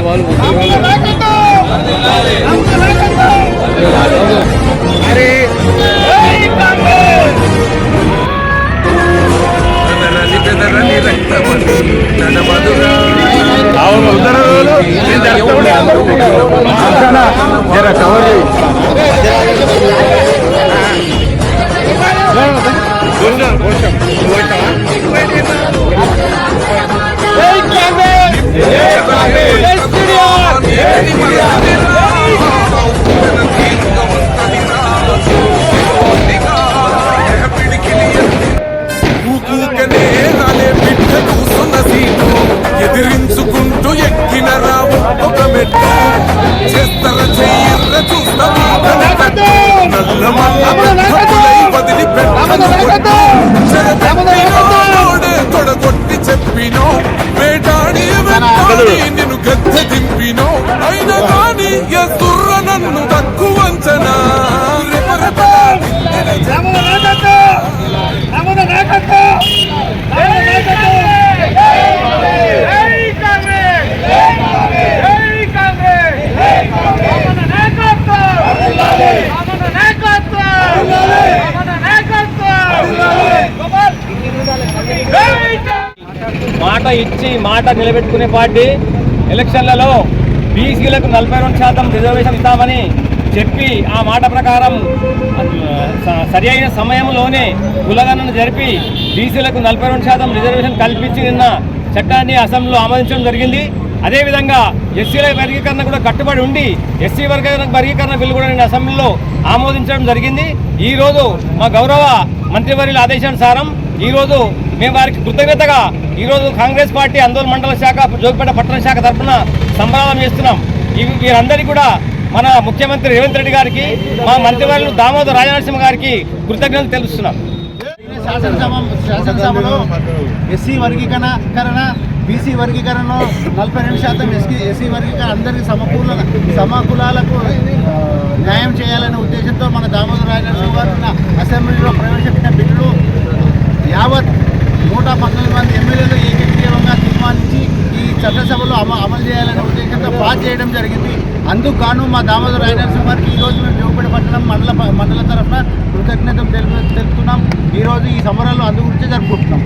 完了我。దింపినో అయిన కానీ ఎదుర్ర నన్ను తక్కువ మాట ఇచ్చి మాట నిలబెట్టుకునే పార్టీ ఎలక్షన్లలో బీసీలకు నలభై రెండు శాతం రిజర్వేషన్ ఇస్తామని చెప్పి ఆ మాట ప్రకారం స- సరి అయిన సమయంలోనే కులగణను జరిపి బీసీలకు నలభై రెండు శాతం రిజర్వేషన్ కల్పించి నిన్న చట్టాన్ని అసెంబ్లీలో ఆమోదించడం జరిగింది. అదేవిధంగా ఎస్సీల వర్గీకరణ కూడా కట్టుబడి ఉండి ఎస్సీ వర్గ వర్గీకరణ బిల్లు కూడా నేను అసెంబ్లీలో ఆమోదించడం జరిగింది. ఈరోజు మా గౌరవ మంత్రివర్యుల ఆదేశానుసారం ఈరోజు మేము వారికి కృతజ్ఞతగా ఈరోజు కాంగ్రెస్ పార్టీ ఆందోళన మండల శాఖ జోగిపేట పట్టణ శాఖ తరఫున సంబరాలం చేస్తున్నాం. ఇవి వీరందరికీ కూడా మన ముఖ్యమంత్రి రేవంత్ రెడ్డి గారికి మా మంత్రివర్యులు దామోదర్ రాజనరసింహ గారికి కృతజ్ఞతలు తెలుస్తున్నాం శాసనసభ శాసనసభలో ఎస్సీ వర్గీకరణ బీసీ వర్గీకరణలో నలభై రెండు శాతం ఎస్సీ ఎస్సీ వర్గీకరణ అందరికీ సమకూల సమకులాలకు న్యాయం చేయాలనే ఉద్దేశంతో మన దామోదర రాజనరసింహ గారు నిన్న అసెంబ్లీలో ప్రవేశపెట్టిన బిల్లు యావత్ నూట పంతొమ్మిది మంది ఎమ్మెల్యేలు ఏకగ్రీవంగా తీర్మానించి ఈ చట్టసభలో అమ అమలు చేయాలనే ఉద్దేశంతో పాస్ చేయడం జరిగింది. అందుకు గాను మా దామోదర రాజనరసింహ గారికి ఈరోజు మేము జోగుపేట పట్టణం మండల మండల తరఫున కృతజ్ఞతలు తెలుపు తెలుపుతున్నాం. ఈరోజు ఈ సంబరాలు అందు గురించి జరుపుకుంటున్నాం.